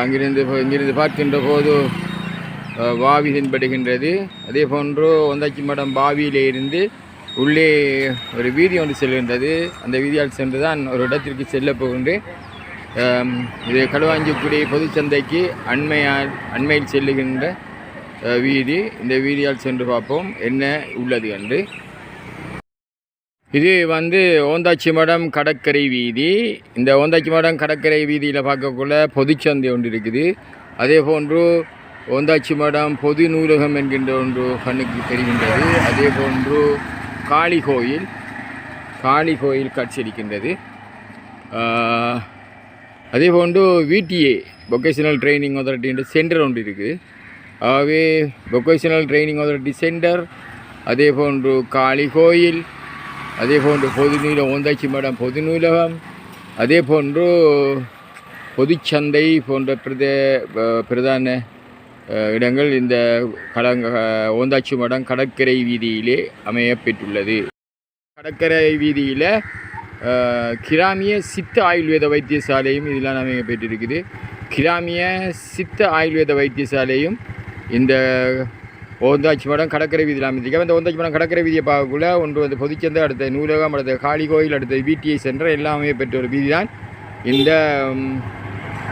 அங்கிருந்து இங்கிருந்து பார்க்கின்ற போது வாவி தென்படுகின்றது. அதே போன்று ஒந்தாச்சி மடம் பாவியிலே இருந்து உள்ளே ஒரு வீதி ஒன்று செல்கின்றது. அந்த வீதியால் சென்று தான் ஒரு இடத்திற்கு செல்ல போகின்றேன். இது களுவாஞ்சிக்குடி பொதுச்சந்தைக்கு அண்மையால் அண்மையில் செல்லுகின்ற வீதி. இந்த வீதியால் சென்று பார்ப்போம் என்ன உள்ளது என்று. இது வந்து ஓந்தாச்சி மடம் கடற்கரை வீதி. இந்த ஓந்தாச்சி மடம் கடற்கரை வீதியில் பார்க்கக்குள்ள பொதுச்சந்தை ஒன்று இருக்குது. அதே போன்று ஓந்தாச்சி மடம் பொது நூலகம் என்கின்ற ஒன்று கண்ணுக்கு தெரிகின்றது. அதே போன்று காளி கோயில் காளி கோயில் காட்சியளிக்கின்றது. அதே போன்று விடிஏ வொக்கேஷனல் ட்ரைனிங் அதாரிட்டி என்ற சென்டர் ஒன்று இருக்குது. ஆகவே வொக்கேஷனல் ட்ரைனிங் அதாரிட்டி சென்டர் அதே போன்று காளி கோயில் அதே போன்று பொது நூலகம் ஓந்தாச்சி மடம் பொது நூலகம் அதே போன்று பொதுச்சந்தை போன்ற பிரதே பிரதான இடங்கள் இந்த கடங்க ஓந்தாச்சி மடம் கடற்கரை வீதியிலே அமையப்பெற்றுள்ளது. கடற்கரை வீதியில் கிராமிய சித்த ஆயுர்வேத வைத்தியசாலையும் இதெல்லாம் அமையப்பெற்றிருக்குது. கிராமிய சித்த ஆயுர்வேத வைத்தியசாலையும் இந்த ஓந்தாச்சி மடம் கடற்கரை வீதியில் அமைந்திருக்க. இந்த ஓந்தாச்சி மடம் கடற்கரை வீதியை பார்க்கக்குள்ள ஒன்று வந்து பொதுச்சந்தை அடுத்த நூலகம் அடுத்த காளி கோயில் அடுத்த பிடிஐ சென்டர் எல்லாமே பெற்ற ஒரு வீதி தான் இந்த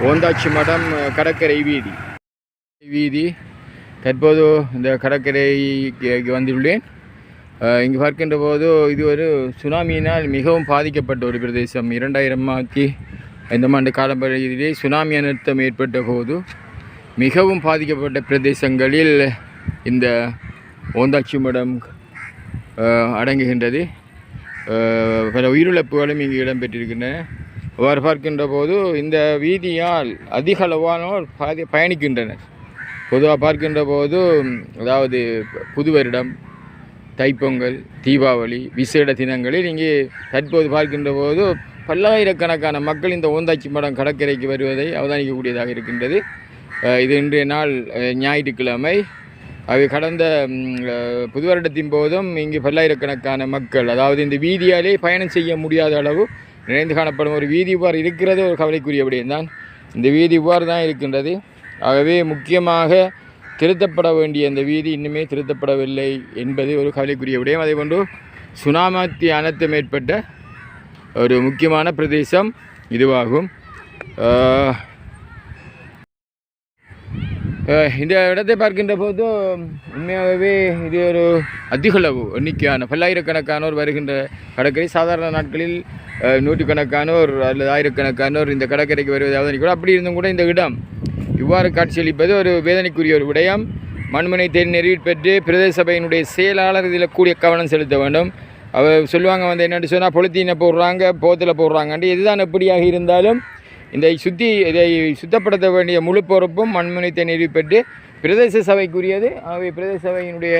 ஓந்தாச்சி மடம் கடற்கரை வீதி. வீதி தற்போது இந்த கடற்கரைக்கு வந்துள்ளேன் இங்கே இங்கு பார்க்கின்ற போது இது ஒரு சுனாமியினால் மிகவும் பாதிக்கப்பட்ட ஒரு பிரதேசம். இரண்டாயிரம் ஆத்தி ஐந்தாம் ஆண்டு காலப்பகுதியிலே சுனாமி அனர்த்தம் ஏற்பட்ட போது மிகவும் பாதிக்கப்பட்ட பிரதேசங்களில் இந்த ஓந்தாட்சி மடம் அடங்குகின்றது. பல உயிரிழப்புகளும் இங்கு இடம்பெற்றிருக்கின்றன. அவர் பார்க்கின்ற போது இந்த வீதியால் அதிக அளவானோர் பாதி பயணிக்கின்றனர். பொதுவாக பார்க்கின்ற போது அதாவது புது வருடம் தைப்பொங்கல் தீபாவளி விசேட தினங்களில் இங்கே தற்போது பார்க்கின்ற போது பல்லாயிரக்கணக்கான மக்கள் இந்த ஓந்தாச்சி மடம் கடற்கரைக்கு வருவதை அவதானிக்கக்கூடியதாக இருக்கின்றது. இது இன்றைய நாள் ஞாயிற்றுக்கிழமை. அது கடந்த புது வருடத்தின் போதும் இங்கு பல்லாயிரக்கணக்கான மக்கள் அதாவது இந்த வீதியாலே பயணம் செய்ய முடியாத அளவு நிறைந்து காணப்படும் ஒரு வீதி புகார் இருக்கிறது ஒரு கவலைக்குரிய விடயம்தான் இந்த வீதி புகார் தான் இருக்கின்றது. ஆகவே முக்கியமாக திருத்தப்பட வேண்டிய இந்த வீதி இன்னுமே திருத்தப்படவில்லை என்பது ஒரு கவலைக்குரிய விடயம். அதே போன்று சுனாமத்தி அனர்த்தம் ஏற்பட்ட ஒரு முக்கியமான பிரதேசம் இதுவாகும். இந்த இடத்தை பார்க்கின்ற போது உண்மையாகவே இது ஒரு அதிகளவு எண்ணிக்கையான பல்லாயிரக்கணக்கானோர் வருகின்ற கடற்கரை சாதாரண நாட்களில் நூற்றுக்கணக்கானோர் அல்லது ஆயிரக்கணக்கானோர் இந்த கடற்கரைக்கு வருவதாவது கூட அப்படி இருந்தும் கூட இந்த இடம் இவ்வாறு காட்சியளிப்பது ஒரு வேதனைக்குரிய ஒரு விடயம் மண்மனை தேர் நெறிவில் பெற்று பிரதேச சபையினுடைய செயலாளர் இதில் கூடிய கவனம் செலுத்த வேண்டும் அவர் சொல்லுவாங்க வந்து என்னென்னு சொன்னால் பொழுத்தீனை போடுறாங்க போத்தில் போடுறாங்கன்ட்டு எதுதான் எப்படியாக இருந்தாலும் இந்த சுத்தி இதை சுத்தப்படுத்த வேண்டிய முழு பொறுப்பும் மண்முனைத்தை தேர் பெற்று பிரதேச சபைக்குரியது. ஆகவே பிரதேச சபையினுடைய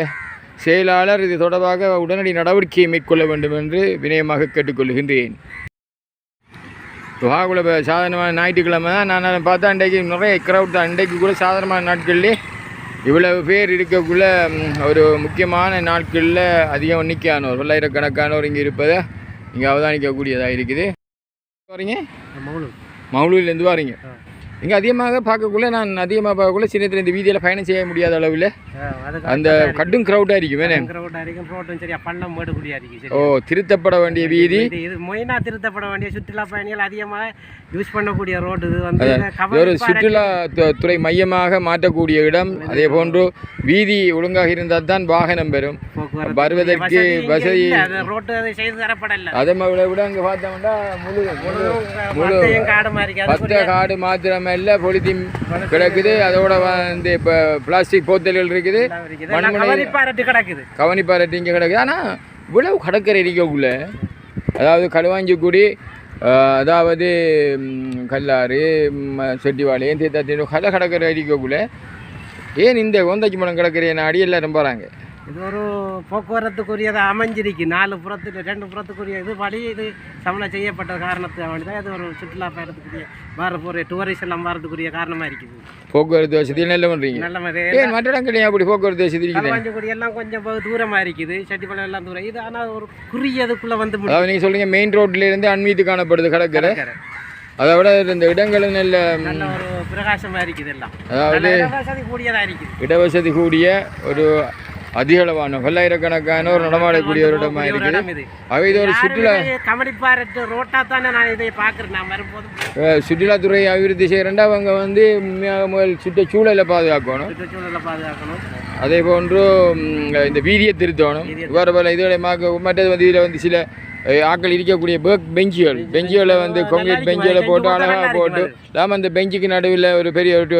செயலாளர் இது தொடர்பாக உடனடி நடவடிக்கையை மேற்கொள்ள வேண்டும் என்று வினயமாக கேட்டுக்கொள்கின்றேன். வாகுல சாதாரணமான ஞாயிற்றுக்கிழமை தான். நான் பார்த்தா அன்றைக்கு நிறைய க்ரௌட் தான். அன்றைக்கு கூட சாதாரணமான நாட்கள்லேயே இவ்வளவு பேர் இருக்கக்குள்ள ஒரு முக்கியமான நாட்களில் அதிகம் எண்ணிக்கையானோர் பல்லாயிரக்கணக்கானோர் இங்கே இருப்பதை இங்கே அவதானிக்கக்கூடியதாக இருக்குது. வரீங்க? மங்களூர்லேருந்து வரீங்க. வாரீங்க இங்கே அதிகமாக பார்க்கக்குள்ள நான் அதிகமாக பார்க்கக்குள்ள சின்னத்தில் இந்த வீதியில் பயணம் செய்ய முடியாத அளவில் அந்த கடும் க்ரௌடாக இருக்கும் ஓ திருத்தப்பட வேண்டிய வீதி. இது மொயினா திருத்தப்பட வேண்டிய சுற்றுலா பயணிகள் அதிகமாக யூஸ் பண்ணக்கூடிய ரோடு இது வந்து ஒரு சுற்றுலா துறை மையமாக மாற்றக்கூடிய இடம். அதே போன்று வீதி ஒழுங்காக இருந்தால் தான் வாகனம் பெறும். வருவதற்கு வசதி ரோட்டு அது செய்து தரப்படல. அதை விட அங்கே பார்த்தோம்னா முழு முழு காடு மாத்திரமே இல்லை பொலித்தீன் கிடக்குது. அதோட வந்து இப்போ பிளாஸ்டிக் போத்தல்கள் இருக்குது. கவனிப்பாரட்டு கிடக்குது. கவனிப்பாரட்டு இங்கே கிடக்குது. ஆனால் இவ்வளவு கடற்கரை இருக்கக்குள்ள அதாவது களுவாஞ்சிக்குடி அதாவது கல்லாறு ம், செட்டிவாளையம் தீர்த்தாத்தி கல கடற்கரை இருக்கக்குள்ள ஏன் இந்த கோந்தாச்சி மலம் கடற்கரையை நாடி எல்லாரும் போகிறாங்க இது ஒரு போக்குவரத்துக்குரியது அமைஞ்சிருக்கு. நாலு புறத்து ரெண்டு புறத்துக்குரிய இது வழி இது சமணம் செய்யப்பட்ட காரணத்துக்கு வேண்டி தான் இது ஒரு சுற்றுலா பயணத்துக்குரிய வர போகிற டூரிஸ்ட் எல்லாம் வரதுக்குரிய காரணமாக இருக்குது. போக்குவரத்து வசதி நல்ல பண்ணுறீங்க நல்ல மாதிரி மற்ற இடங்களையும் அப்படி போக்குவரத்து வசதி களவாஞ்சிக்குடி எல்லாம் கொஞ்சம் பகு- தூரமா இருக்குது. செட்டிப்பாளையம் எல்லாம் தூரம். இது ஆனால் ஒரு குறுகியதுக்குள்ள வந்து. அதாவது நீங்கள் சொல்றீங்க மெயின் ரோட்ல இருந்து அண்மீத்து காணப்படுது கடற்கரை. அதை விட இந்த இடங்களும் நல்ல ஒரு பிரகாசமா இருக்குது எல்லாம். அதாவது கூடியதா இடவசதி கூடிய ஒரு அதிகளவான பல்லாயிரக்கணக்கான ஒரு நடமாடக்கூடிய ஒரு இடமா ஒரு இருக்குது அவை இது ஒரு சுற்றுலா கமடிப்பாரட்டு ரோட்டா தானே நான் இதை பார்க்குறேன். நான் வரும்போது அஹ், சுற்றுலாத்துறை அபிவிருத்தி செய்கிறேன்டா அவங்க வந்து முதல் சுற்றுச்சூழலை பாதுகாக்கணும். சுற்றுச்சூழலை பாதுகாக்கணும். அதே போன்று இந்த வீதியை திருத்தணும். வேறு பல மாக்க மற்றது வந்து இதில் வந்து சில அஹ், ஆட்கள் இருக்கக்கூடிய பேக் பெஞ்சுகள் பெஞ்சுகளை வந்து கான்கிரீட் பெஞ்சுகளை போட்டு அழகாக போட்டு இல்லாமல் அந்த பெஞ்சுக்கு நடுவில் ஒரு பெரிய ஒரு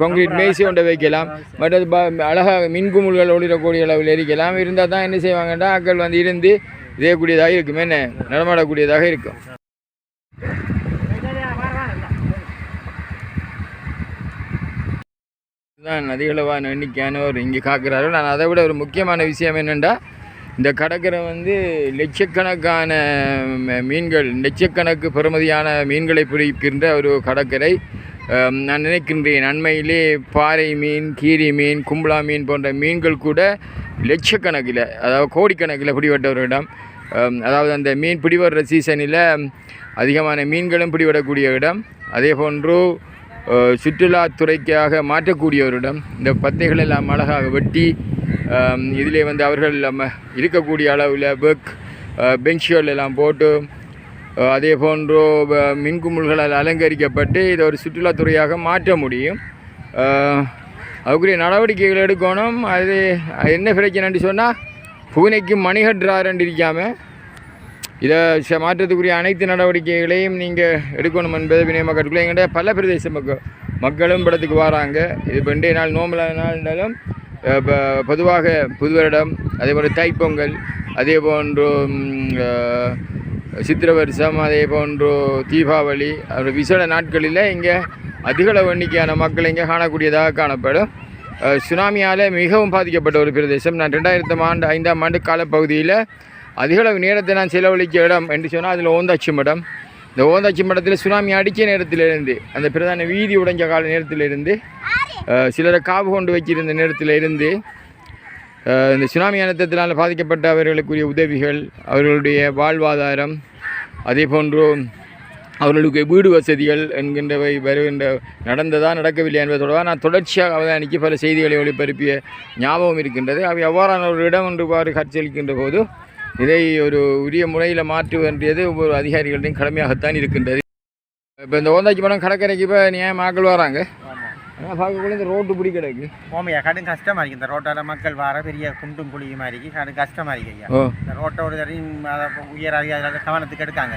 கான்கிரீட் மேசி கொண்டு வைக்கலாம். மற்றது ப- அழகாக மின்குமுள்கள் ஒளிரக்கூடிய அளவில் எரிக்கலாம். இருந்தால் தான் என்ன செய்வாங்கன்னா ஆட்கள் வந்து இருந்து இதயக்கூடியதாக இருக்கும். என்ன? நடமாடக்கூடியதாக இருக்கும். தான் அதிகளவான எண்ணிக்கையானவர் இங்கே காக்கிறார்கள். நான் அதை விட ஒரு முக்கியமான விஷயம் என்னென்னா இந்த கடற்கரை வந்து லட்சக்கணக்கான மீன்கள் லட்சக்கணக்கு பெறுமதியான மீன்களை பிடிக்கின்ற ஒரு கடற்கரை. நான் நினைக்கின்றேன் அண்மையிலே பாறை மீன் கீரி மீன் கும்பலா மீன் போன்ற மீன்கள் கூட லட்சக்கணக்கில் அதாவது கோடிக்கணக்கில் பிடிபட்டவரிடம் அதாவது அந்த மீன் பிடிபடுற சீசனில் அதிகமான மீன்களும் பிடிபடக்கூடிய இடம். அதே போன்று சுற்றுலாத்துறைக்காக மாற்றக்கூடிய ஒரு இடம் இந்த பத்தைகள் எல்லாம் அழகாக வெட்டி இதிலே வந்து அவர்கள் நம்ம இருக்கக்கூடிய அளவில் பெக் பெஞ்சுகள் எல்லாம் போட்டு அதே போன்று மின்குமுள்களால் அலங்கரிக்கப்பட்டு இதை ஒரு சுற்றுலாத்துறையாக மாற்ற முடியும். அதுக்குரிய நடவடிக்கைகள் எடுக்கணும். அது என்ன பிரச்சனைன்னு சொன்னால் பூனைக்கு மணிகட்டுறாருன்னு இருக்காமல் இதை ச- மாற்றத்துக்குரிய அனைத்து நடவடிக்கைகளையும் நீங்கள் எடுக்கணும் என்பது வினய மக்களுக்குள்ள எங்கிட்ட பல பிரதேச மக்கள் மக்களும் படத்துக்கு வராங்க. இது இப்போ நாள் நோம்பலான நாள்னாலும் பொதுவாக புதுவரிடம் அதே போல் தைப்பொங்கல் அதே போன்று சித்திர வருஷம் அதே போன்று தீபாவளி அப்புறம் விசேட நாட்களில் இங்கே அதிகளவு எண்ணிக்கையான மக்கள் இங்கே காணக்கூடியதாக காணப்படும். சுனாமியால் மிகவும் பாதிக்கப்பட்ட ஒரு பிரதேசம். நான் ரெண்டாயிரத்தாம் ஆண்டு ஐந்தாம் ஆண்டு காலப்பகுதியில் அதிகளவு நேரத்தை நான் செலவழிக்க இடம் என்று சொன்னால் அதில் ஓந்தாச்சி மடம். இந்த ஓந்தாச்சி மடத்தில் சுனாமி அடித்த நேரத்திலிருந்து அந்த பிரதான வீதி உடைஞ்ச கால நேரத்திலிருந்து சிலரை காவு கொண்டு வச்சிருந்த நேரத்தில் இருந்து இந்த சுனாமி அனர்த்தத்தினால் பாதிக்கப்பட்ட அவர்களுக்குரிய உதவிகள் அவர்களுடைய வாழ்வாதாரம் அதே போன்று அவர்களுக்கு வீடு வசதிகள் என்கின்றவை வருகின்ற நடந்ததா நடக்கவில்லை என்பது தொடர்பாக நான் தொடர்ச்சியாக அவதானிக்கு பல செய்திகளை ஒளிபரப்பிய ஞாபகம் இருக்கின்றது. அவை எவ்வாறான ஒரு இடம் ஒன்றுவாறு காட்சியளிக்கின்ற போது இதை ஒரு உரிய முறையில் மாற்ற வேண்டியது ஒவ்வொரு அதிகாரிகளின் கடமையாகத்தான் இருக்கின்றது. இப்போ இந்த ஓந்தாச்சி படம் கடற்கரைக்கு இப்போ நியாயமாக்கள் வராங்க. ஆனால் பார்க்கக்குள்ள இந்த ரோட்டு பிடி கிடக்கு. ஓமையா கடும் கஷ்டமா இருக்கு. இந்த ரோட்டால மக்கள் வர பெரிய குண்டும் குழியுமா இருக்கு. கடும் கஷ்டமா இருக்கு ஐயா. இந்த ரோட்டை ஒரு தடவை அதை உயர் அதிகாரிகள் கவனத்துக்கு எடுக்காங்க.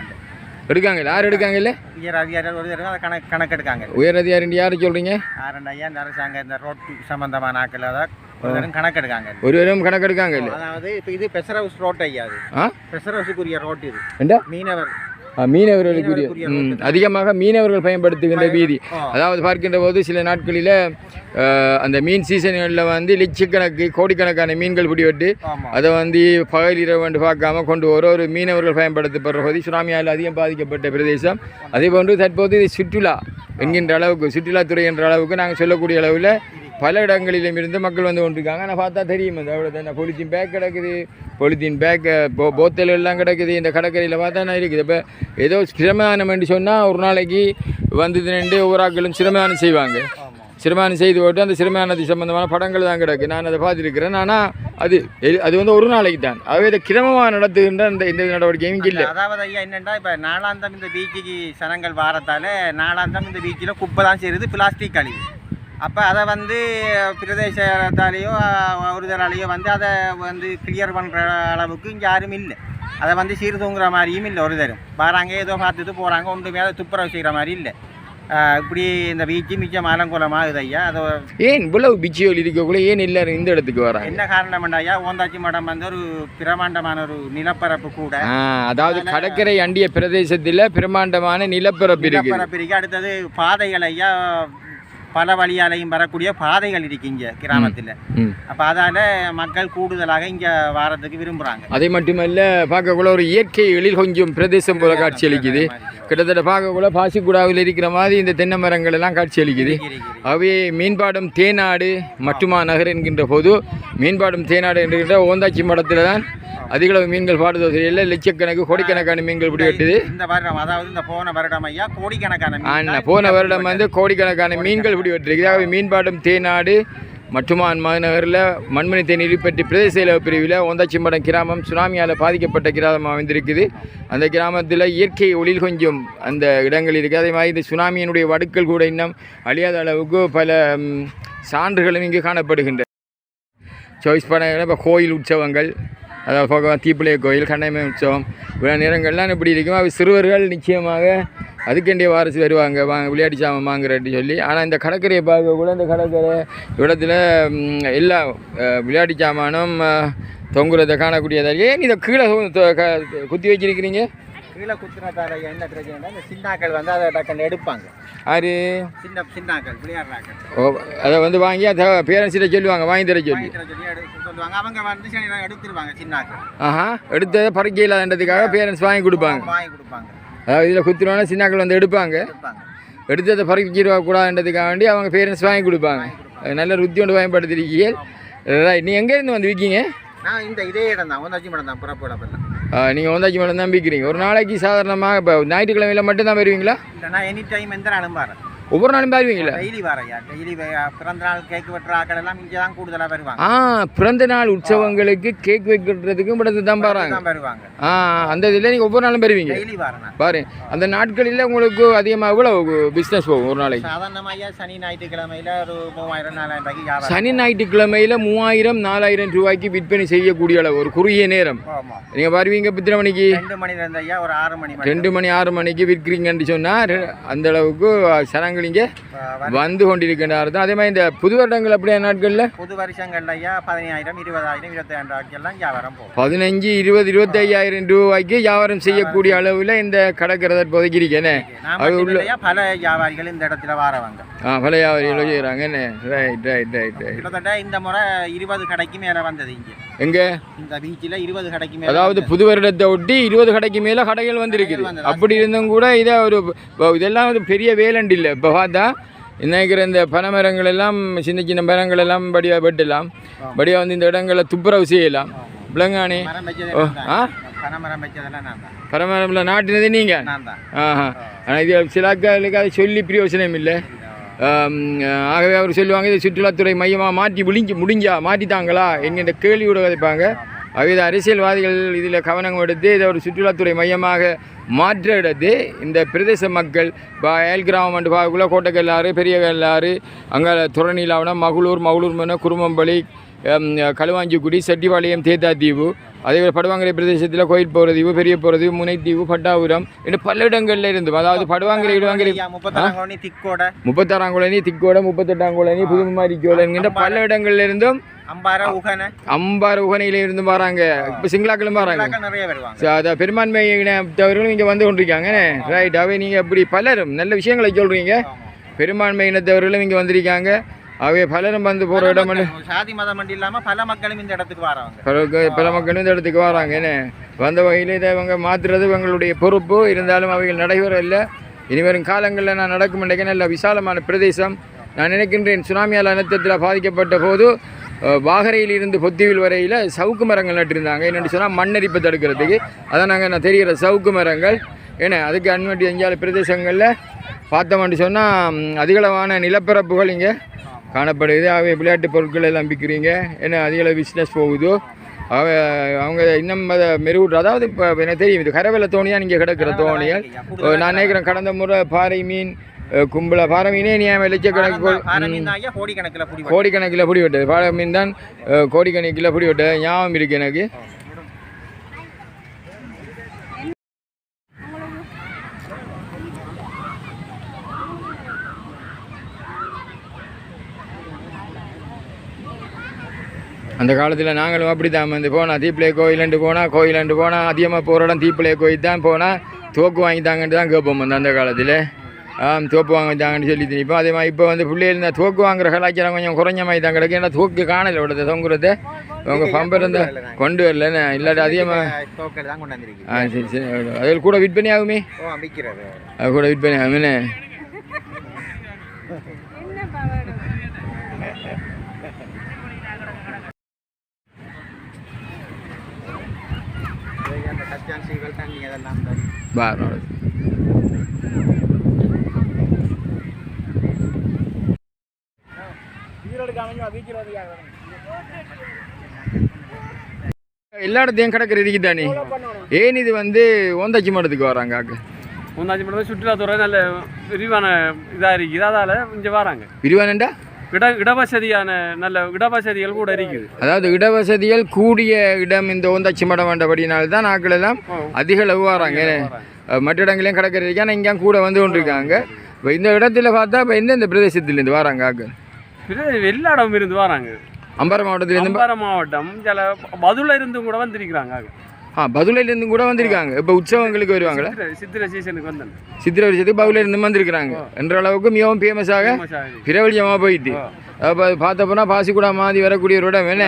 எடுக்காங்க யார் எடுக்காங்க இல்லை? உயர் அதிகாரிகள் ஒரு தடவை அதை கணக்கு கணக்கு எடுக்காங்க உயர் அதிகாரி யார் சொல்கிறீங்க ஆரண்டு ஐயா இந்த அரசாங்க இந்த ரோட்டு சம்பந்தமான ஆக்கள் அதை ஒரு தடவை கணக்கு எடுக்காங்க ஒருவரும் கணக்கெடுக்காங்க இல்லை? அதாவது இப்போ இது பெசர் ஹவுஸ் ரோட் ஐயா அது. பெசர் ஹவுஸுக்குரிய ரோட் இது. மீனவர் மீனவர்களுக்குரிய. அதிகமாக மீனவர்கள் பயன்படுத்துகின்ற வீதி. அதாவது பார்க்கின்ற போது சில நாட்களில் அந்த மீன் சீசன்களில் வந்து லட்சக்கணக்கு கோடிக்கணக்கான மீன்கள் பிடிபட்டு ஆமா அதை வந்து பகல் இரவு பார்க்காம கொண்டு ஒரு ஒரு மீனவர்கள் பயன்படுத்தப்படுற பகுதி சுனாமியால் அதிகம் பாதிக்கப்பட்ட பிரதேசம் அதே போன்று தற்போது சுற்றுலா என்கின்ற அளவுக்கு சுற்றுலாத்துறை என்ற அளவுக்கு நாங்கள் சொல்லக்கூடிய அளவில் பல இடங்களிலும் இருந்து மக்கள் வந்து கொண்டிருக்காங்க. நான் பார்த்தா தெரியும் அந்த அவ்வளோ தான். பொலித்தீன் பேக் கிடக்குது. பொலித்தீன் பேக்கு போ போத்தல் எல்லாம் கிடக்குது. இந்த கடற்கரையில் பார்த்தா நான் இருக்குது? இப்போ ஏதோ சிரமதானம் என்று சொன்னால் ஒரு நாளைக்கு வந்து நின்று ஒவ்வொரு ஆட்களும் சிரமதானம் செய்வாங்க. சிரமதானம் செய்து போட்டு அந்த சிரமதானத்து சம்மந்தமான படங்கள் தான் கிடக்கு. நான் அதை பார்த்துருக்கிறேன். ஆனால் அது அது வந்து ஒரு நாளைக்கு தான். அதாவது இதை கிரமமாக நடத்துகின்ற அந்த இந்த நடவடிக்கையும் இங்கே இல்லை. அதாவது ஐயா என்னென்னா இப்போ நாலாந்தம் இந்த பீச்சுக்கு சனங்கள் வாரத்தால் நாலாந்தம் இந்த பீச்சில் குப்பை தான் செய்கிறது பிளாஸ்டிக் கழிவு. அப்போ அதை வந்து பிரதேசத்தாலேயோ ஒருதராலேயோ வந்து அதை வந்து கிளியர் பண்ணுற அளவுக்கு இங்கே யாரும் இல்லை. அதை வந்து சீர் தூங்குற மாதிரியும் இல்லை ஒரு தரும் வராங்க ஏதோ பார்த்துட்டு போகிறாங்க ஒன்றுமே அதை துப்புரவு செய்கிற மாதிரி இல்லை. இப்படி இந்த பீச்சு மிச்சம் அலங்கோலமாகுது ஐயா. அதை ஏன் இவ்வளவு பிச்சிகள் இருக்கக்குள்ள ஏன் எல்லாரும் இந்த இடத்துக்கு வராங்க? என்ன காரணம் ஐயா ஓந்தாச்சி மடம் வந்து ஒரு பிரமாண்டமான ஒரு நிலப்பரப்பு கூட. அதாவது கடற்கரை அண்டிய பிரதேசத்தில் பிரமாண்டமான நிலப்பரப்பு இருக்குது. நிலப்பரப்பிற்கு அடுத்தது பாதைகள் ஐயா பல வழியாலையும் வரக்கூடிய பாதைகள் இருக்கு இங்க கிராமத்தில். அப்ப அதால மக்கள் கூடுதலாக இங்க வாரத்துக்கு விரும்புறாங்க. அதை மட்டுமல்ல பார்க்கக்குள்ள ஒரு இயற்கை எழில் கொஞ்சம் பிரதேசம் போல காட்சியளிக்குது கிட்டத்தட்ட பார்க்கக்குள்ள பாசிக்குடாவில் இருக்கிற மாதிரி இந்த தென்னை மரங்கள் எல்லாம் காட்சி அளிக்குது. அவை மீன்பாடும் தேனாடு மட்டுமா நகர் என்கின்ற போது மீன்பாடும் தேனாடு என்கின்ற ஓந்தாச்சி மடத்தில் தான் அதிகளவு மீன்கள் பாடுதல் இல்லை லட்சக்கணக்கு கோடிக்கணக்கான மீன்கள் இப்படி வெட்டுது இந்த வருடம் அதாவது இந்த போன வருடம் ஐயா கோடிக்கணக்கான போன வருடம் வந்து கோடிக்கணக்கான மீன்கள் இப்படி வெட்டிருக்கு அவை மீன்பாடும் தேநாடு மட்டுமான் மாநகரில் மண்மணி தேநீர் பற்றி பிரதேச செயலக பிரிவில் ஒந்தாச்சிம்படம் கிராமம் சுனாமியால் பாதிக்கப்பட்ட கிராமம் அமைந்திருக்குது. அந்த கிராமத்தில் இயற்கை ஒளியில் கொஞ்சம் அந்த இடங்கள் இருக்குது அதே மாதிரி இந்த சுனாமியினுடைய வடுக்கள் கூட இன்னும் அழியாத அளவுக்கு பல சான்றுகளும் இங்கு காணப்படுகின்றன. சாய்ஸ் பண்ண இப்போ கோயில் உற்சவங்கள் அதாவது பகவான் கோயில் கண்ணைமை உற்சவம் இவ்வளோ நேரங்கள்லாம் இப்படி இருக்கும். அவை சிறுவர்கள் நிச்சயமாக அதுக்கண்டிய வாரசு வருவாங்க வாங்க விளையாட்டு சாமான் வாங்குறேன்னு சொல்லி. ஆனால் இந்த கடற்கரையை பார்க்க கூட இந்த கடற்கரை இடத்துல எல்லா விளையாட்டு சாமானும் தொங்குறதை காணக்கூடியதாக ஏன் இதை கீழே குத்தி வச்சிருக்கிறீங்க? கீழே குத்துனதால என்ன பிரச்சனைனா இந்த சின்னாக்கள் வந்து அதை டக்குன்னு எடுப்பாங்க. ஆறு சின்ன சின்னாக்கள் விளையாடுறாக்கள். ஓ அதை வந்து வாங்கி அதை பேரண்ட்ஸிட்ட சொல்லுவாங்க வாங்கி தர சொல்லி. சொல்லுவாங்க. அவங்க வந்து எடுத்துருவாங்க சின்னாக்கள். ஆஹா எடுத்ததை பறிக்க இல்லாதன்றதுக்காக பேரண்ட்ஸ் வாங்கி கொடுப்பாங்க. வாங்கி கொடுப்பாங்க. அதாவது இதில் குத்துறோன்னா சின்னாக்கள் வந்து எடுப்பாங்க. எடுப்பாங்க. எடுத்ததை பறிக்கிற கூடாதுன்றதுக்காக வேண்டி அவங்க பேரண்ட்ஸ் வாங்கி கொடுப்பாங்க. அது நல்ல ருத்தி கொண்டு பயன்படுத்திருக்கீங்க ரைட் நீ எங்கேருந்து வந்து விற்கீங்க? நான் இந்த இதே இடம் தான் ஒன்றாச்சி மடம் தான் புறப்பட நீங்கள் வந்தாச்சி மேடம் தான் விற்கிறீங்க. ஒரு நாளைக்கு சாதாரணமாக இப்போ ஞாயிற்றுக்கிழமையில் மட்டும்தான் வருவீங்களா? இல்லை நான் எனி டைம் எந்த நாளும் வரேன் ஒவ்வொரு நாளும் வருவீங்களா டெய்லி வரையா? டெய்லி பிறந்த நாள் கேக் வெட்டுற ஆக்கள் எல்லாம் இங்கே தான் கூடுதலாக வருவாங்க. ஆ பிறந்த நாள் உற்சவங்களுக்கு கேக் வைக்கிறதுக்கும் இடத்து தான் பாருங்க வருவாங்க. ஆ அந்த இதில் நீங்கள் ஒவ்வொரு நாளும் வருவீங்க. டெய்லி வரேன் நான் பாரு அந்த நாட்களில் உங்களுக்கு அதிகமாக எவ்வளோ பிஸ்னஸ் போகும் ஒரு நாளைக்கு? சாதாரணமாக சனி ஞாயிற்றுக்கிழமையில ஒரு மூவாயிரம் நாலாயிரம் ரூபாய்க்கு சனி ஞாயிற்றுக்கிழமையில் மூவாயிரம் நாலாயிரம் ரூபாய்க்கு விற்பனை செய்யக்கூடிய அளவு ஒரு குறுகிய நேரம். நீங்கள் வருவீங்க எத்தனை மணிக்கு? ரெண்டு இருந்து ஐயா ஒரு ஆறு மணி மணி ரெண்டு மணி ஆறு மணிக்கு விற்கிறீங்கன்னு சொன்னால் அந்த அளவுக்கு சனங்கள் இங்கே வ- வந்து கொண்டிருக்கின்ற அர்த்தம் அதே மாதிரி இந்த புது வருடங்கள் அப்படியே நாட்களில்? புது வருஷங்கள்ல ஐயா பதினாயிரம் இருபதாயிரம் இருபத்தாயிரம் ரூபாய்க்கு எல்லாம் வியாபாரம் போகும். பதினஞ்சு இருபது இருபத்தையாயிரம் ரூபாய்க்கு வியாபாரம் செய்யக்கூடிய அளவில் இந்த கடற்கரை தற்போதைக்கு இருக்கேனே? அது உள்ள பல வியாபாரிகள் இந்த இடத்துல வாரவாங்க. ஆ பல வியாபாரிகளும் செய்கிறாங்க என்ன? ரைட் ரைட் ரைட் ரைட் கிட்டத்தட்ட இந்த முறை இருபது கடைக்கு மேல வந்தது இங்க. எங்கே? இந்த பீச்சில் இருபது கடைக்கு மேல அதாவது புது வருடத்தை ஒட்டி இருபது கடைக்கு மேலே கடைகள் வந்திருக்குது. அப்படி இருந்தும் கூட இதை ஒரு இதெல்லாம் ஒரு பெரிய வேலண்டு இல்லை இப்போ பார்த்தா நினைக்கிற இந்த பனைமரங்கள் எல்லாம் சின்ன சின்ன மரங்கள் எல்லாம் படியாக வெட்டலாம் படியாக வந்து இந்த இடங்களை துப்புரவு செய்யலாம். நான் ஆ? பனைமரம்ல நாட்டினது நீங்கள் ஆஹா. ஆனால் இது சிலாக்களுக்கு அதை சொல்லி பிரயோசனம் இல்லை. ஆகவே அவர் சொல்லுவாங்க இது சுற்றுலாத்துறை மையமாக மாற்றி முடிஞ்சு முடிஞ்சா மாற்றிட்டாங்களா என்கின்ற கேள்வியோட கதைப்பாங்க. இது அரசியல்வாதிகள் இதில் கவனம் எடுத்து இதை ஒரு சுற்றுலாத்துறை மையமாக மாற்ற இந்த பிரதேச மக்கள் இப்போ அயல் கிராமம் என்று பார்க்கக்குள்ள கோட்டைக்கல்லாறு பெரிய கல்லாறு அங்கே துறநிலாவனம் மகளூர் மகளூர் மன குருமம்பள்ளி களுவாஞ்சிக்குடி செட்டிபாளையம் தேத்தாத்தீவு அதே போல் படுவாங்கரை பிரதேசத்தில் கோயில் போகிறதீவு பெரிய போகிறதீவு முனைத்தீவு பட்டாபுரம் இன்னும் பல இடங்கள்ல இருந்தும். அதாவது படுவாங்கரை இடுவாங்கரை கோணி திக்கோட. முப்பத்தாறாம் குழனி திக்கோட முப்பத்தெட்டாம் குழனி புதுமாரி கோலை என்கின்ற பல இடங்கள்ல இருந்தும் அம்பார உகனையில இருந்தும் வராங்க. இப்போ சிங்களாக்களும் வராங்க. விழாக்கள் நிறைய வருவாங்க. So, அத பெரும்பான்மை இனத்தவர்களும் இங்கே வந்து கொண்டிருக்காங்க. ரைட் அவை நீங்கள் அப்படி பலரும் நல்ல விஷயங்களை சொல்கிறீங்க பெரும்பான்மை இனத்தவர்களும் இங்கே வந்திருக்காங்க. அவை பலரும் வந்து போகிற இடம் சாதி மதம் மட்டும் இல்லாம பல மக்களும் இந்த இடத்துக்கு வராங்க. பல பல மக்கள் இந்த இடத்துக்கு வராங்க. என்ன? வந்த வகையில் இதை மாற்றுறது இவங்களுடைய பொறுப்பு. இருந்தாலும் அவைகள் நடைபெற இல்லை. இனிவரும் காலங்களில் நான் நடக்கும் நல்ல விசாலமான பிரதேசம். நான் நினைக்கின்றேன் சுனாமியால் அனர்த்தத்தில் பாதிக்கப்பட்ட போது அஹ், வாகரையில் இருந்து பொத்திவில் வரையில் சவுக்கு மரங்கள் நட்டிருந்தாங்க. என்னென்னு சொன்னால் மண்ணரிப்பை தடுக்கிறதுக்கு. அதான் நாங்கள் நான் தெரிகிற சவுக்கு மரங்கள். ஏன்னா அதுக்கு அன்வட்டி எஞ்சால பிரதேசங்களில் பார்த்தோம்னு சொன்னால் அதிகளவான நிலப்பரப்புகள் இங்கே. காணப்படுது ஆகவே விளையாட்டு பொருட்கள் எல்லாம் விற்கிறீங்க. ஏன்னா அதிகளவு பிஸ்னஸ் போகுதோ அவ அவங்க இன்னும் அதை மெருகூட்டு அதாவது இப்போ எனக்கு தெரியும் இது கரவேல தோணியாக நீங்கள் கிடக்கிற அஹ் நான் நினைக்கிறேன் கடந்த முறை பாறை மீன் கும்பல பாறை மீனே நீ லட்சக்கணக்கு கோடிக்கணக்கில் புடி கோடிக்கணக்கில் பிடி விட்டது பாறை மீன் தான் கோடிக்கணக்கில் பிடி விட்டது ஞாபகம் இருக்கு எனக்கு. அந்த காலத்தில் நாங்களும் அப்படி தான் வந்து போனால் தீப்பிளை கோயிலண்டு போனால் கோயிலண்டு போனால் அதிகமாக போகிற இடம் தீப்பிளை கோயில் தான் போனால் தோக்கு வாங்கி தாங்கன்ட்டு தான் கேட்போம் வந்து அந்த காலத்தில். ஆம் தோப்பு வாங்க வச்சாங்கன்னு சொல்லி திணிப்போம் அதே மாதிரி இப்போ வந்து பிள்ளைகள் இந்த தோக்கு வாங்குற கலாச்சாரம் கொஞ்சம் குறைஞ்ச மாதிரி தான் கிடக்கு. ஏன்னா தோக்கு காணல விடுறது தொங்குறத. அவங்க பம்பர் இருந்தால் கொண்டு வரல என்ன? இல்லாட்டி அதிகமாக ஆ சரி சரி. அதில் கூட விற்பனை ஆகுமே? அது கூட விற்பனை ஆகுமே பாரு எல்லா இடத்தையும் கிடக்கிற இருக்குதானே ஏன் இது வந்து ஓந்தாச்சி மடத்துக்கு வராங்க அங்க மூணாச்சு மட்டும் சுற்றுலாத்துறை நல்ல விரிவான இதாக இருக்குது. அதால் இங்கே வராங்க. விரிவானண்டா? இட இடவசதியான நல்ல இடவசதிகள் கூட இருக்குது. அதாவது இடவசதிகள் கூடிய இடம் இந்த ஓந்தாச்சி மடம் வேண்டபடினால தான் ஆட்கள் எல்லாம் அதிக அளவு வராங்க மற்ற இடங்களையும் கிடக்கிறதுக்கு ஆனால் இங்கே கூட வந்து கொண்டிருக்காங்க. இப்போ இந்த இடத்துல பார்த்தா இப்போ எந்தெந்த பிரதேசத்துலேருந்து வராங்க பிறகு எல்லா இடமும் இருந்து வராங்க. அம்பரம் மாவட்டத்துலேருந்து அம்பாறை மாவட்டம் சில பதுல இருந்து கூட வந்திருக்கிறாங்க ஆ பதுளையிலேருந்து கூட வந்திருக்காங்க. இப்போ உற்சவங்களுக்கு வருவாங்களா? சித்திரை சீசனுக்கு வந்தேன். சித்திரை வருஷத்துக்கு பகுலேருந்து வந்திருக்கிறாங்க. என்ற அளவுக்கு மிகவும் ஃபேமஸாக பிரபலியமாக போயிட்டு அப்போ பார்த்தப்போனா பாசிக்குடா மாதிரி வரக்கூடிய ஒரு இடம் என்ன?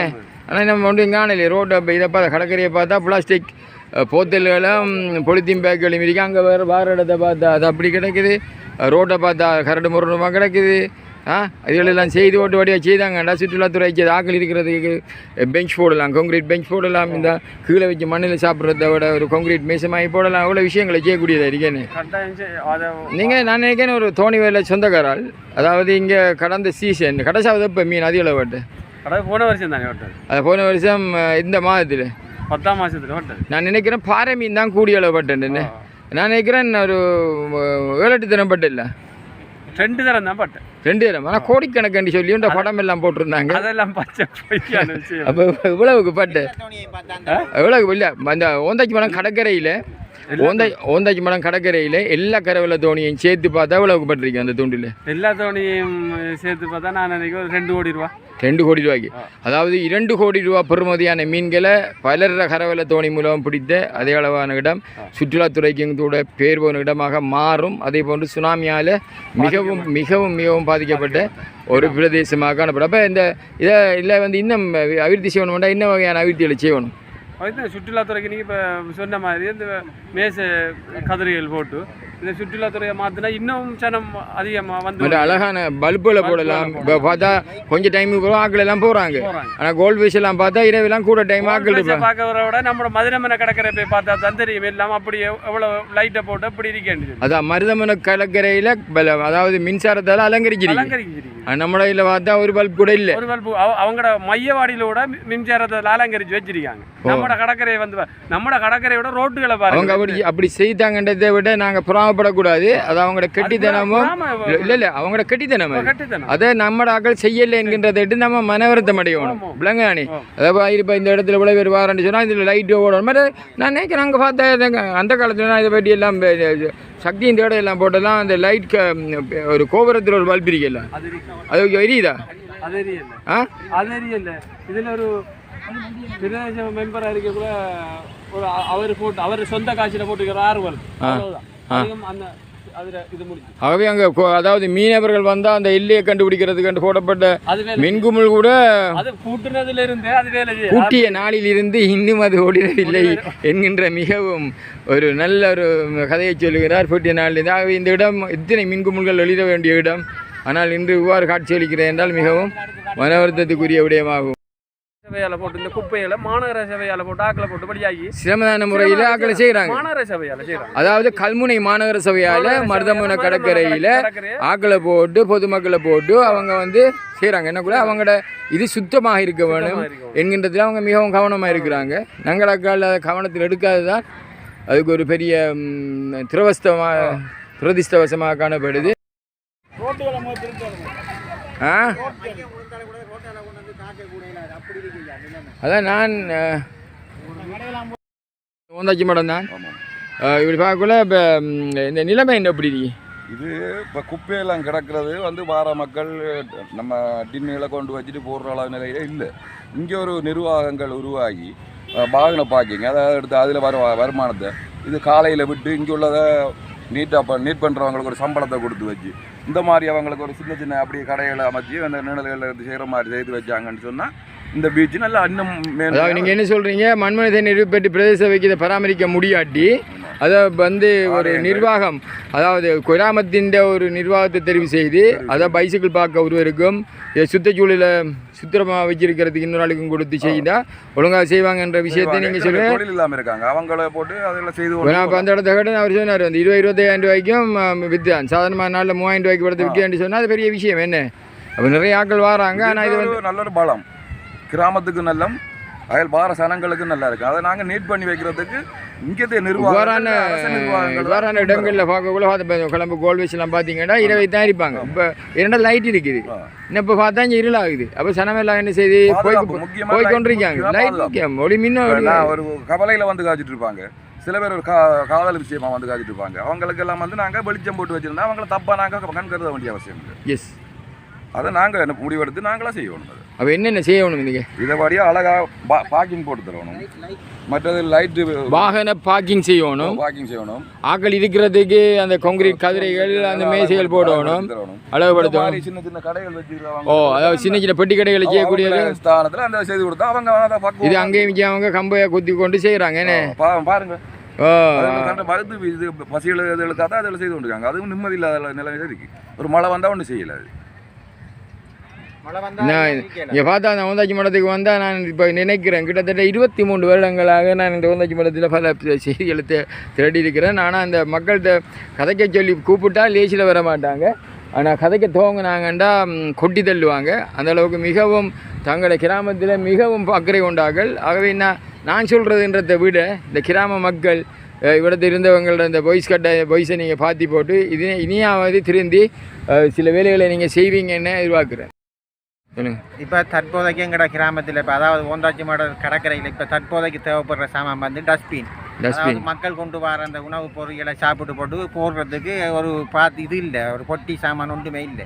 ஆனால் நம்ம ஒன்றும் காணலையே. ரோட்டை இப்போ இதை பார்த்தா கடற்கரையை பார்த்தா பிளாஸ்டிக் போத்தல்களும் பொலித்தீன் பேக்குகளும் இருக்கு. அங்கே வேறு வார இடத்தை பார்த்தா அது அப்படி கிடக்குது. ரோட்டை பார்த்தா கரடு முரடுமாக கிடக்குது. ஆ? இதுகளெல்லாம் செய்து ஓட்டு வழியாக செய்தாங்கண்டா சுற்றுலாத்துறை செய்த ஆக்கள் இருக்கிறதுக்கு பெஞ்ச் போடலாம் கான்கிரீட் பெஞ்ச் போடலாம். இந்த கீழே வச்சு மண்ணில் சாப்பிட்றத விட ஒரு கான்கிரீட் மேசமாகி போடலாம். அவ்வளோ விஷயங்களை செய்யக்கூடியதாக இருக்கேன்னு. நீங்கள் நான் நினைக்கிறேன் ஒரு தோணி வேலை சொந்தக்காரால். அதாவது இங்கே கடந்த சீசன் கடைசாவது இப்போ மீன் அதிக அளவு போன வருஷம் தானே அது போன வருஷம் இந்த மாதத்தில். பத்தாம் ஓட்டது நான் நினைக்கிறேன் பாறை மீன் தான் கூடிய அளவு பட்டேன் நான் நினைக்கிறேன் ஒரு ஏழு எட்டு தினம் பட்டு இல்லை ரெண்டு தரம் தான் பட்டேன். ரெண்டு தினம் ஆனால் கோடிக்கணக்காண்டி சொல்லி இந்த படம் எல்லாம் போட்டிருந்தாங்க. அதெல்லாம் பச்சை அப்போ இவ்வளவுக்கு பட்டு. தோணியை பார்த்தா எவ்வளவு இல்லை. அந்த ஓந்தாச்சி மடம் கடற்கரையில் ஓந்தாய் ஓந்தாச்சி மடம் கடற்கரையில் எல்லா கரவில் தோணியையும் சேர்த்து பார்த்தா எவ்வளவுக்கு பட்டிருக்கு அந்த தூண்டில்? எல்லா தோணியும் சேர்த்து பார்த்தா நான் நினைக்கிறேன் ஒரு ரெண்டு கோடி ரூபா. ரெண்டு கோடி ரூபாய்க்கு. அதாவது இரண்டு கோடி ரூபா பெறுமதியான மீன்களை பலர கரவல தோணி மூலம் பிடித்த அதே அளவான இடம். சுற்றுலாத்துறைக்கு கூட பேர் போன இடமாக மாறும். அதே போன்று சுனாமியால் மிகவும் மிகவும் மிகவும் பாதிக்கப்பட்ட ஒரு பிரதேசமாக காணப்படும். அப்போ இந்த இதை இல்லை வந்து இன்னும் அபிவிருத்தி செய்யணும்னா என்ன வகையான அபிவிருத்திகளை செய்யணும்? அதுதான் சுற்றுலாத்துறைக்கு நீங்கள் இப்போ சொன்ன மாதிரி இந்த மேச கதிரிகள் போட்டு இந்த சுற்றுலாத்துறையை மாற்றினா இன்னும் சனம் அதிகமாக வந்து அழகான பல்புகளை போடலாம். இப்போ பார்த்தா கொஞ்சம் டைமுக்கு போகிறோம் ஆட்கள் எல்லாம் போகிறாங்க ஆனால் கோல்ட் ஃபிஷ் எல்லாம் பார்த்தா இரவெல்லாம் கூட டைம் இருப்பாங்க பார்க்கறத விட நம்ம மதுரமனை கடற்கரை போய் பார்த்தா தான் தெரியும். எல்லாம் அப்படி எவ்வளோ லைட்டை போட்டு அப்படி இருக்கேன் அதான் மருதமன கடற்கரையில் அதாவது மின்சாரத்தால் அலங்கரிச்சிருக்கு அலங்கரிச்சிருக்கு நம்ம இதில் பார்த்தா ஒரு பல்ப் கூட இல்லை. ஒரு பல்பு. அவங்களோட மையவாடியில கூட மின்சாரத்தை அலங்கரிச்சு வச்சிருக்காங்க. நம்மட கடற்கரையை வந்து நம்மட கடற்கரையோட ரோட்டுகளை பாருங்க. அப்படி அப்படி செய்தாங்கன்றதை விட நாங்கள் புறாமப்படக்கூடாது அது அவங்களோட கெட்டித்தனமும் இல்லை இல்லை அவங்களோட கெட்டித்தனம் அது. கட்டித்தனம். நம்ம ஆக்கள் செய்யலை என்கின்றதை நம்ம மனவருத்தம் அடையணும். ஆமா. விளங்கானே. அதாவது இப்போ இந்த இடத்துல இவ்வளோ பேர் வாரன்னு சொன்னால் இதில் லைட்டு ஓடணும். மாதிரி நான் நினைக்கிறேன் அங்கே பார்த்தா அந்த காலத்துல நான் இதை பற்றி எல்லாம் சக்தியின் தேட எல்லாம் போட்டெல்லாம் அந்த லைட் ஒரு கோபுரத்தில் ஒரு பல்ப் இருக்கல அது எரியுதா? ஆ? அது எரியல. இதுல ஒரு பிரதேச மெம்பரா இருக்க கூட ஒரு அவர் போட்டு அவர் சொந்த காட்சியில போட்டுக்கிற ஆர்வல் அவ்வளவுதான். ஆகவே அங்கே அதாவது மீனவர்கள் வந்தால் அந்த எல்லையை கண்டுபிடிக்கிறதுக்கு போடப்பட்ட மின்குமிழ் கூட. கூட்டிய நாளிலிருந்து இன்னும் அது ஓடினதில்லை என்கின்ற மிகவும் ஒரு நல்ல ஒரு கதையை சொல்லுகிறார். கூட்டிய நாளிலிருந்து. ஆகவே இந்த இடம் இத்தனை மின்குமிழ்கள் எழுத வேண்டிய இடம். ஆனால் இன்று இவ்வாறு காட்சியளிக்கிறேன் என்றால் மிகவும் மனவருத்தத்துக்குரிய விடயமாகும். சபையால போட்டு இந்த குப்பையில மாநகர சபையால போட்டு ஆக்களை போட்டு படியாகி சிரமதான முறையில் ஆக்களை செய்கிறாங்க மாநகர சபையால செய்யறாங்க அதாவது கல்முனை மாநகர சபையால் மருதமுன கடற்கரையில் கடற்கரையை ஆக்களை போட்டு பொதுமக்களை போட்டு அவங்க வந்து செய்கிறாங்க என்ன கூட அவங்களோட இது சுத்தமாக இருக்க வேணும். என்கின்றதுல அவங்க மிகவும் கவனமாக இருக்கிறாங்க. அதை கவனத்தில் எடுக்காது தான் அதுக்கு ஒரு பெரிய துரவஸ்தமாக துரதிஷ்டவசமாக காணப்படுது. ஆ? அதான் நான் அஹ், ஓந்தாச்சி மடம் தான் இப்படி பார்க்கக்குள்ள இப்போ இந்த நிலைமை என்ன எப்படி இருக்கு? இது இப்போ குப்பையெல்லாம் கிடக்கிறது வந்து வார மக்கள் நம்ம டின்னுகளை கொண்டு வச்சுட்டு போடுற அளவு நிலையில இல்லை. இங்கே ஒரு நிர்வாகங்கள் உருவாகி வாகன பார்க்கிங் அதாவது எடுத்து அதில் வர வருமானத்தை இது காலையில் விட்டு இங்கே உள்ளதை நீட்டாக நீட் பண்ணுறவங்களுக்கு ஒரு சம்பளத்தை கொடுத்து வச்சு இந்த மாதிரி அவங்களுக்கு ஒரு சின்ன சின்ன அப்படியே கடைகளை அமைச்சு அந்த நிழல்களில் இருந்து செய்கிற மாதிரி செய்து வச்சாங்கன்னு சொன்னால் இந்த பீச் நல்லா இன்னும் நீங்கள் என்ன சொல்கிறீங்க மண்மனித நிறுவப்பட்டு பிரதேச சபைக்கு இதை பராமரிக்க முடியாட்டி அதை வந்து ஒரு நிர்வாகம் அதாவது கிராமத்தின் ஒரு நிர்வாகத்தை தெரிவு செய்து அதை பைசிக்கிள் பார்க்க ஒருவருக்கும் இதை சுற்றுச்சூழலை சுத்தமாக வச்சிருக்கிறதுக்கு இன்னொரு ஆளுக்கும் கொடுத்து செய்தா ஒழுங்காக செய்வாங்கன்ற விஷயத்தை நீங்கள் சொல்லுங்கள் தொழில் இல்லாமல் இருக்காங்க. அவங்கள போட்டு அதெல்லாம் செய்து இப்போ நான் இப்போ அந்த இடத்த அவர் சொன்னார் அந்த இருபது இருபத்தையாயிரம் ரூபாய்க்கும் விற்றான் சாதாரணமாக நாளில் மூவாயிரம் ரூபாய்க்கு படத்தை விற்கன்னு சொன்னால் அது பெரிய விஷயம் என்ன? அப்போ நிறைய ஆட்கள் வராங்க ஆனால் இது வந்து நல்ல ஒரு பலம். கிராமத்துக்கு நல்லம் அயல் பார சனங்களுக்கு நல்லா இருக்கு. அதை நாங்கள் நீட் பண்ணி வைக்கிறதுக்கு இவ்வாறான நிர்வாகம் இவ்வாறான இடங்களில் பார்க்கக்குள்ள பார்த்து கிளம்பு கோல்வேஸ்லாம் பார்த்தீங்கன்னா இரவை தான் இருப்பாங்க இப்போ இரண்டு லைட் இருக்குது. இன்னும் இப்போ பார்த்தா இங்கே இருளாகுது. அப்போ சனமெல்லாம் என்ன செய்து போய் போய் கொண்டிருக்காங்க. லைட் ஒளி மின்ன ஒரு கவலையில் வந்து காய்ச்சிட்டு இருப்பாங்க. சில பேர் ஒரு கா காதல் விஷயமா வந்து காய்ச்சிட்டு இருப்பாங்க. அவங்களுக்கு எல்லாம் வந்து நாங்கள் வெளிச்சம் போட்டு வச்சிருந்தா அவங்கள தப்பாக நாங்கள் கண் கருத வேண்டிய அவசியம் இல்லை. எஸ் அதை நாங்கள் முடிவெடுத்து நாங்களா செய்யணும் அது. அப்போ என்னென்ன செய்யணும் இதுங்க இதை வழியாக அழகாக பார்க்கிங் போட்டு தரணும். மற்றது லைட்டு வாகன பார்க்கிங் செய்யணும். பார்க்கிங் செய்யணும். ஆக்கள் இருக்கிறதுக்கு அந்த கான்கிரீட் கதிரைகள் அந்த மேசைகள் போடணும். மாதிரி சின்ன சின்ன கடைகள் வச்சிருக்காங்க ஓ அதாவது சின்ன சின்ன பெட்டி கடைகளை செய்யக்கூடியது ஸ்தானத்தில் அந்த செய்து கொடுத்தா அவங்க இது அங்கேயும் இங்கேயும் அவங்க கம்பையை குத்தி கொண்டு செய்கிறாங்க என்ன? பா- பாருங்க. மருந்து இது பசிகள் இதுகளுக்காக தான் அதில் செய்து கொண்டிருக்காங்க. அதுவும் நிம்மதி இல்லாத நிலைமையில இருக்கு. ஒரு மழை வந்தால் ஒன்றும் செய்யல அது. நான் இங்கே பார்த்தா அந்த ஓந்தாச்சி மடத்துக்கு வந்தால் நான் இப்போ நினைக்கிறேன். கிட்டத்தட்ட இருபத்தி மூன்று வருடங்களாக நான் இந்த ஓந்தாச்சி மடத்தில் பல செய்திகளை தே- தேடி இருக்கிறேன். ஆனால் அந்த மக்கள்கிட்ட கதைக்க சொல்லி கூப்பிட்டா லேசில் வர மாட்டாங்க. ஆனால் கதைக்க துவங்கினாங்கண்டா கொட்டி தள்ளுவாங்க. அந்த அளவுக்கு மிகவும் தங்களை கிராமத்தில் மிகவும் அக்கறை கொண்டார்கள். ஆகவே நான் நான் சொல்கிறதுன்றதை விட இந்த கிராம மக்கள் அஹ், இவிடத்தில் இருந்தவங்களோட இந்த பொய்ஸ் கட்ட பொய்ஸை நீங்கள் பாத்தி போட்டு இது இனியாவது திருந்தி சில வேலைகளை நீங்கள் செய்வீங்கன்னு எதிர்பார்க்குறேன். சொல்லுங்கள் இப்போ தற்போதைக்கு எங்கட கிராமத்தில் இப்போ அதாவது ஓந்தாச்சி மாட கடற்கரையில் இப்போ தற்போதைக்கு தேவைப்படுற சாமான் வந்து டஸ்ட்பின் டஸ்ட்பின் அதாவது மக்கள் கொண்டு வர அந்த உணவுப் பொருட்களை சாப்பிட்டு போட்டு போடுறதுக்கு ஒரு பார்த்து இது இல்லை ஒரு பொட்டி சாமான் ஒன்றுமே இல்லை.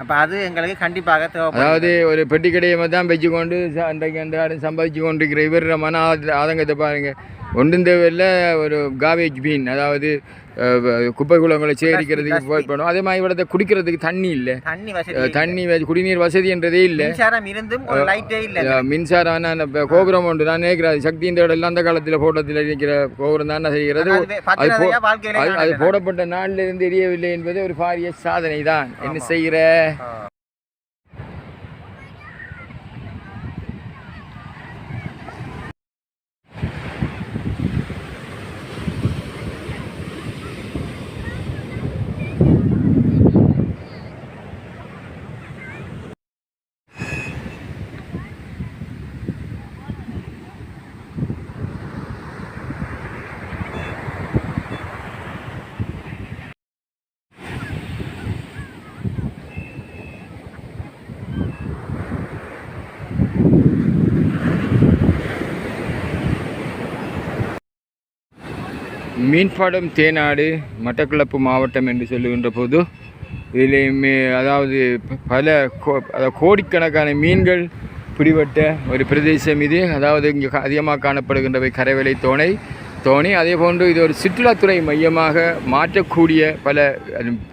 அப்போ அது எங்களுக்கு கண்டிப்பாக தேவைப்படும் அதாவது ஒரு பெட்டி கடையை தான் வச்சு கொண்டு ச- அன்றைக்கு அந்த ஆடு சம்பாதிச்சு கொண்டிருக்கிற இவர் மன ஆத- ஆதங்கத்தை பாருங்க. ஒன்றும் தேவையில்ல ஒரு காவேஜ் பீன் அதாவது குப்பை குளங்களை சேகரிக்கிறதுக்கு பண்ணும். அதே மாதிரி இவ்வளோ குடிக்கிறதுக்கு தண்ணி இல்லை. தண்ணி வசதி தண்ணி குடிநீர் வசதி என்றதே இல்லை. மின்சாரம் இருந்தும் லைட்டே இல்லை மின்சாரம் கோபுரம் ஒன்று நான் நினைக்கிறாரு சக்தி இந்த இடம் அந்த காலத்தில் போட்டத்தில் இருக்கிற கோபுரம் தான் செய்கிறது. அது போடப்பட்ட நாளில் இருந்து எரியவில்லை என்பது ஒரு பாரிய சாதனை தான் என்ன செய்கிற? மீன்பாடம் தேனாடு மட்டக்களப்பு மாவட்டம் என்று சொல்லுகின்ற போது இதில் அதாவது ப- பல கோ- அதாவது கோடிக்கணக்கான மீன்கள் பிடிபட்ட ஒரு பிரதேசம் இது. அதாவது இங்கே அதிகமாக காணப்படுகின்றவை கரைவலை தோணை தோணி. அதே போன்று இது ஒரு சுற்றுலாத்துறை மையமாக மாற்றக்கூடிய பல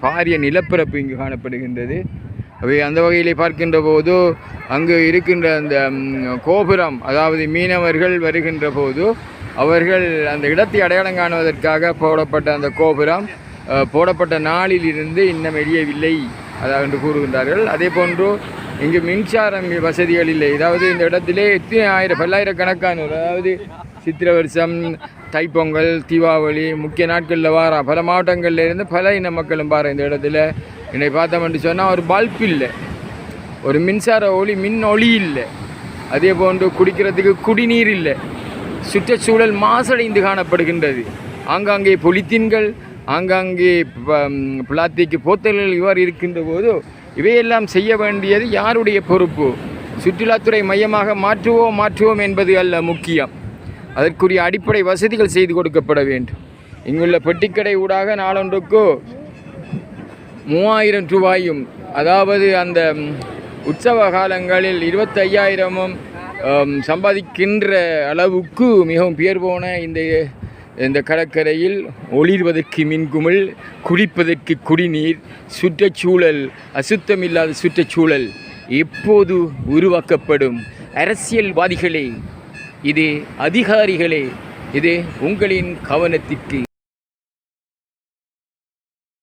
பாரிய நிலப்பரப்பு இங்கு காணப்படுகின்றது. அவை அந்த வகையிலே பார்க்கின்ற போது அங்கு இருக்கின்ற அந்த கோபுரம் அதாவது மீனவர்கள் வருகின்ற போது அவர்கள் அந்த இடத்தை அடையாளம் காணுவதற்காக போடப்பட்ட அந்த கோபுரம் போடப்பட்ட நாளில் இருந்து இன்னும் எரியவில்லை அதாவது என்று கூறுகின்றார்கள். அதே போன்று இங்கு மின்சாரம் வசதிகள் இல்லை. அதாவது இந்த இடத்திலே எத்தனை ஆயிரம் பல்லாயிரக்கணக்கான அதாவது சித்திர வருஷம் தைப்பொங்கல் தீபாவளி முக்கிய நாட்களில் வார பல மாவட்டங்களில் இருந்து பல இன மக்களும் பாரு இந்த இடத்துல. என்னை பார்த்தோம்னு சொன்னால் ஒரு பல்ப் இல்லை. ஒரு மின்சார ஒளி மின் ஒளி இல்லை. அதே போன்று குடிக்கிறதுக்கு குடிநீர் இல்லை. சுற்றுச்சூழல் மாசடைந்து காணப்படுகின்றது. ஆங்காங்கே பொலித்தீன்கள் ஆங்காங்கே ப- பிளாஸ்டிக் போத்தல்கள் இவ்வாறு இருக்கின்ற போது இவையெல்லாம் செய்ய வேண்டியது யாருடைய பொறுப்பு? சுற்றுலாத்துறை மையமாக மாற்றுவோம் மாற்றுவோம் என்பது அல்ல முக்கியம். அதற்குரிய அடிப்படை வசதிகள் செய்து கொடுக்கப்பட வேண்டும். இங்குள்ள பெட்டிக்கடை ஊடாக நாளொன்றுக்கு மூவாயிரம் ரூபாயும் அதாவது அந்த உற்சவ காலங்களில் இருபத்தையாயிரமும் சம்பாதிக்கின்ற அளவுக்கு மிகவும் பேர் போன இந்த இந்த கடற்கரையில் ஒளிர்வதற்கு மின்குமிழ் குடிப்பதற்கு குடிநீர் சுற்றுச்சூழல் அசுத்தமில்லாத சுற்றுச்சூழல் எப்போது உருவாக்கப்படும்? அரசியல்வாதிகளே இது அதிகாரிகளே இது உங்களின் கவனத்திற்கு